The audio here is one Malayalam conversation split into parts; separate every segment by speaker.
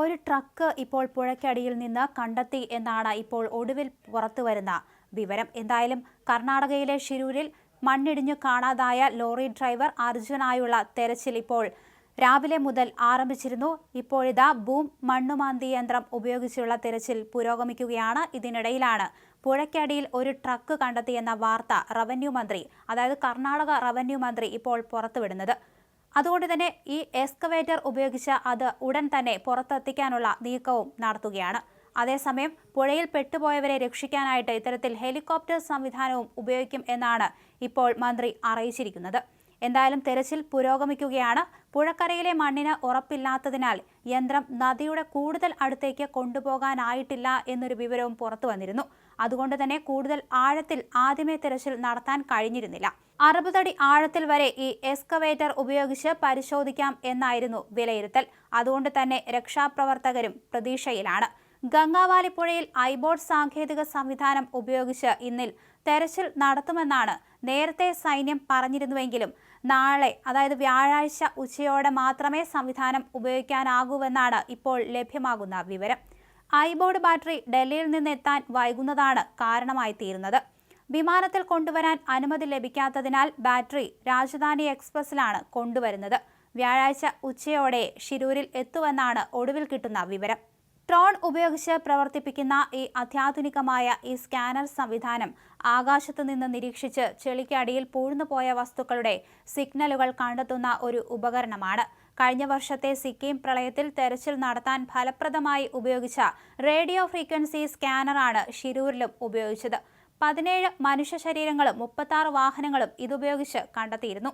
Speaker 1: ഒരു ട്രക്ക് ഇപ്പോൾ പുഴയ്ക്കടിയിൽ നിന്ന് കണ്ടെത്തി എന്നാണ് ഇപ്പോൾ ഒടുവിൽ പുറത്തുവരുന്ന വിവരം. എന്തായാലും കർണാടകയിലെ ഷിരൂരിൽ മണ്ണിടിഞ്ഞു കാണാതായ ലോറി ഡ്രൈവർ അർജുനായുള്ള തെരച്ചിൽ ഇപ്പോൾ രാവിലെ മുതൽ ആരംഭിച്ചിരുന്നു. ഇപ്പോഴിതാ ബൂം മണ്ണുമാന്തി യന്ത്രം ഉപയോഗിച്ചുള്ള തെരച്ചിൽ പുരോഗമിക്കുകയാണ്. ഇതിനിടയിലാണ് പുഴയ്ക്കടിയിൽ ഒരു ട്രക്ക് കണ്ടെത്തിയെന്ന വാർത്ത റവന്യൂ മന്ത്രി അതായത് കർണാടക റവന്യൂ മന്ത്രി ഇപ്പോൾ പുറത്തുവിടുന്നത്. അതുകൊണ്ട് തന്നെ ഈ എക്സ്കവേറ്റർ ഉപയോഗിച്ച് അത് ഉടൻ തന്നെ പുറത്തെത്തിക്കാനുള്ള നീക്കവും നടത്തുകയാണ്. അതേസമയം പുഴയിൽ പെട്ടുപോയവരെ രക്ഷിക്കാനായിട്ട് ഇത്തരത്തിൽ ഹെലികോപ്റ്റർ സംവിധാനവും ഉപയോഗിക്കും എന്നാണ് ഇപ്പോൾ മന്ത്രി അറിയിച്ചിരിക്കുന്നത്. എന്തായാലും തെരച്ചിൽ പുരോഗമിക്കുകയാണ്. പുഴക്കരയിലെ മണ്ണിന് ഉറപ്പില്ലാത്തതിനാൽ യന്ത്രം നദിയുടെ കൂടുതൽ അടുത്തേക്ക് കൊണ്ടുപോകാനായിട്ടില്ല എന്നൊരു വിവരവും പുറത്തു വന്നിരുന്നു. അതുകൊണ്ട് തന്നെ കൂടുതൽ ആഴത്തിൽ ആദ്യമേ തിരച്ചിൽ നടത്താൻ കഴിഞ്ഞിരുന്നില്ല. അറുപതടി ആഴത്തിൽ വരെ ഈ എക്സ്കവേറ്റർ ഉപയോഗിച്ച് പരിശോധിക്കാം എന്നായിരുന്നു വിലയിരുത്തൽ. അതുകൊണ്ട് തന്നെ രക്ഷാപ്രവർത്തകരും പ്രതീക്ഷയിലാണ്. ഗംഗാവാലി പുഴയിൽ ഐബോർഡ് സാങ്കേതിക സംവിധാനം ഉപയോഗിച്ച് ഇന്നിൽ തെരച്ചിൽ നടത്തുമെന്നാണ് നേരത്തെ സൈന്യം പറഞ്ഞിരുന്നുവെങ്കിലും നാളെ അതായത് വ്യാഴാഴ്ച ഉച്ചയോടെ മാത്രമേ സംവിധാനം ഉപയോഗിക്കാനാകൂവെന്നാണ് ഇപ്പോൾ ലഭ്യമാകുന്ന വിവരം. ഐബോർഡ് ബാറ്ററി ഡൽഹിയിൽ നിന്ന് എത്താൻ വൈകുന്നതാണ് കാരണമായി തീരുന്നത് വിമാനത്തിൽ കൊണ്ടുവരാൻ അനുമതി ലഭിക്കാത്തതിനാൽ ബാറ്ററി രാജധാനി എക്സ്പ്രസിലാണ് കൊണ്ടുവരുന്നത്. വ്യാഴാഴ്ച ഉച്ചയോടെ ഷിരൂരിൽ എത്തുമെന്നാണ് ഒടുവിൽ കിട്ടുന്ന വിവരം. ട്രോൺ ഉപയോഗിച്ച് പ്രവർത്തിപ്പിക്കുന്ന ഈ അത്യാധുനികമായ ഈ സ്കാനർ സംവിധാനം ആകാശത്തു നിന്ന് നിരീക്ഷിച്ച് ചെളിക്കടിയിൽ പൂഴ്ന്നുപോയ വസ്തുക്കളുടെ സിഗ്നലുകൾ കണ്ടെത്തുന്ന ഒരു ഉപകരണമാണ്. കഴിഞ്ഞ വർഷത്തെ സിക്കിം പ്രളയത്തിൽ തെരച്ചിൽ നടത്താൻ ഫലപ്രദമായി ഉപയോഗിച്ച റേഡിയോ ഫ്രീക്വൻസി സ്കാനറാണ് ഷിരൂരിലും ഉപയോഗിച്ചത്. പതിനേഴ് മനുഷ്യ ശരീരങ്ങളും മുപ്പത്താറ് വാഹനങ്ങളും ഇതുപയോഗിച്ച് കണ്ടെത്തിയിരുന്നു.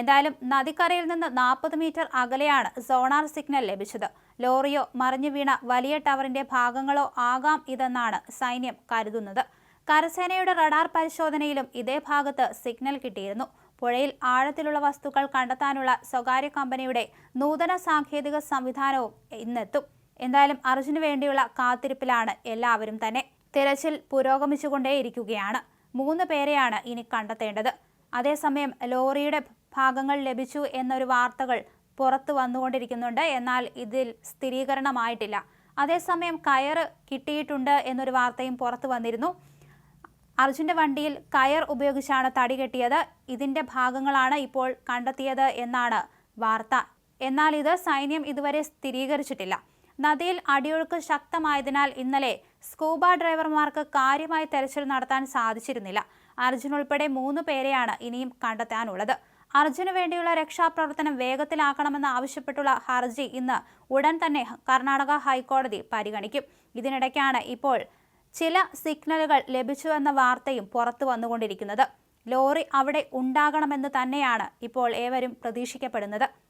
Speaker 1: എന്തായാലും നദിക്കരയിൽ നിന്ന് നാൽപ്പത് മീറ്റർ അകലെയാണ് സോണാർ സിഗ്നൽ ലഭിച്ചത്. ലോറിയോ മറിഞ്ഞു വീണ വലിയ ടവറിന്റെ ഭാഗങ്ങളോ ആകാം ഇതെന്നാണ് സൈന്യം കരുതുന്നത്. കരസേനയുടെ റഡാർ പരിശോധനയിലും ഇതേ ഭാഗത്ത് സിഗ്നൽ കിട്ടിയിരുന്നു. പുഴയിൽ ആഴത്തിലുള്ള വസ്തുക്കൾ കണ്ടെത്താനുള്ള സ്വകാര്യ കമ്പനിയുടെ നൂതന സാങ്കേതിക സംവിധാനവും ഇന്നെത്തും. എന്തായാലും അർജുന് വേണ്ടിയുള്ള കാത്തിരിപ്പിലാണ് എല്ലാവരും തന്നെ. തിരച്ചിൽ പുരോഗമിച്ചുകൊണ്ടേയിരിക്കുകയാണ്. മൂന്ന് പേരെയാണ് ഇനി കണ്ടെത്തേണ്ടത്. അതേസമയം ലോറിയുടെ ഭാഗങ്ങൾ ലഭിച്ചു എന്നൊരു വാർത്തകൾ പുറത്തു വന്നുകൊണ്ടിരിക്കുന്നുണ്ട്. എന്നാൽ ഇതിൽ സ്ഥിരീകരണമായിട്ടില്ല. അതേസമയം കയർ കിട്ടിയിട്ടുണ്ട് എന്നൊരു വാർത്തയും പുറത്തു വന്നിരുന്നു. അർജുന്റെ വണ്ടിയിൽ കയർ ഉപയോഗിച്ചാണ് തടി കെട്ടിയത്. ഇതിന്റെ ഭാഗങ്ങളാണ് ഇപ്പോൾ കണ്ടെത്തിയത് എന്നാണ് വാർത്ത. എന്നാൽ ഇത് സൈന്യം ഇതുവരെ സ്ഥിരീകരിച്ചിട്ടില്ല. നദിയിൽ അടിയൊഴുക്ക് ശക്തമായതിനാൽ ഇന്നലെ സ്കൂബ ഡ്രൈവർമാർക്ക് കാര്യമായി തെരച്ചിൽ നടത്താൻ സാധിച്ചിരുന്നില്ല. അർജുൻ ഉൾപ്പെടെ മൂന്ന് പേരെയാണ് ഇനിയും കണ്ടെത്താനുള്ളത്. അർജുന് വേണ്ടിയുള്ള രക്ഷാപ്രവർത്തനം വേഗത്തിലാക്കണമെന്ന് ആവശ്യപ്പെട്ടുള്ള ഹർജി ഇന്ന് ഉടൻ തന്നെ കർണാടക ഹൈക്കോടതി പരിഗണിക്കും. ഇതിനിടയ്ക്കാണ് ഇപ്പോൾ ചില സിഗ്നലുകൾ ലഭിച്ചുവെന്ന വാർത്തയും പുറത്തു വന്നുകൊണ്ടിരിക്കുന്നത്. ലോറി അവിടെ ഉണ്ടാകണമെന്ന് തന്നെയാണ് ഇപ്പോൾ ഏവരും പ്രതീക്ഷിക്കപ്പെടുന്നത്.